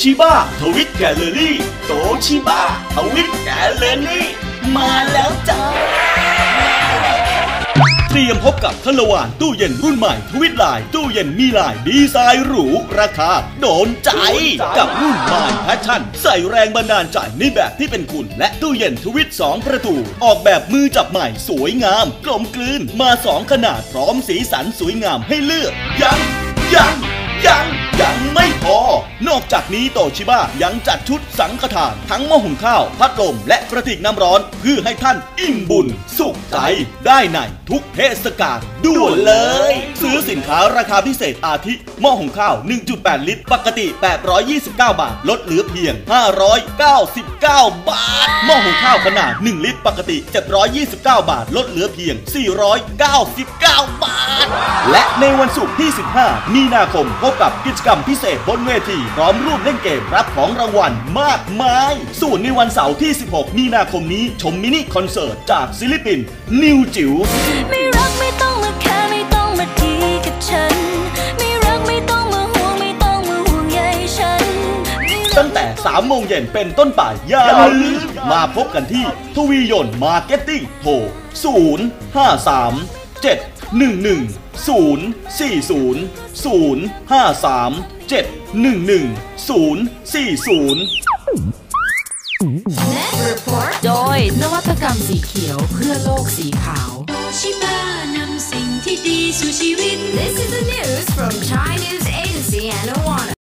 ชิบ้าทวิตแกลเลอรี่ โตชิบ้าทวิตแกลเลอรี่ มาแล้วจ้าเตรียมพบกับคลวานตู้เย็นรุ่นใหม่ทวิตลายตู้เย็นมีลายดีไซน์หรูราคาโดนใจ กับรุ่นใหม่แพชชั่น ใส่แรงบันดาลใจในแบบที่เป็นคุณ และตู้เย็นทวิต 2 ประตู ออกแบบมือจับใหม่สวยงาม กลมกลืนมา 2 ขนาดพร้อมสีสันสวยงามให้เลือก ยัง ยัง ยังยังไม่พอ นอกจากนี้โตชิบ้ายังจัดชุดสังฆทาน ทั้งหม้อหุงข้าว พัดลม และกระติกน้ำร้อน เพื่อให้ท่านอิ่มบุญ สุขใจ ได้ในทุกเทศกาลด่วนเลย ซื้อสินค้าราคาพิเศษอาทิหม้อหุงข้าว 1.8 ลิตร ปกติ 829 บาท ลดเหลือเพียง 599 บาทหม้อหุงข้าวขนาด 1 ลิตร ปกติ 729 บาท ลดเหลือเพียง 499 บาท และในวันศุกร์ที่ 15 มีนาคมพบกับกิจกรรมพิเศษบนเวทีพร้อมร่วมเล่นเกมรับของรางวัลมากมาย ส่วนในวันเสาร์ที่ 16 มีนาคมนี้ชมมินิคอนเสิร์ตจากศิลปิน นิวจิ๋วไม่รักไม่ต้องมาแค่ไม่ต้องมาดีกับฉัน ไม่รักไม่ต้องมาห่วงไม่ต้องมาห่วงใยฉันไม่รักตั้งแต่ 3 โมงเย็นเป็นต้นไปอย่าลืมมาพบกันที่ทวียนต์มาร์เก็ตติ้งโทร0 5 3 7 1 1 0 4 0 0 5 3 7 1 1 0 4 0โดย นวัตกรรมสีเขียวเพื่อโลกสีขาว ชิบานำสิ่งที่ดีสู่ชีวิต This is the news from China's Agency and Awana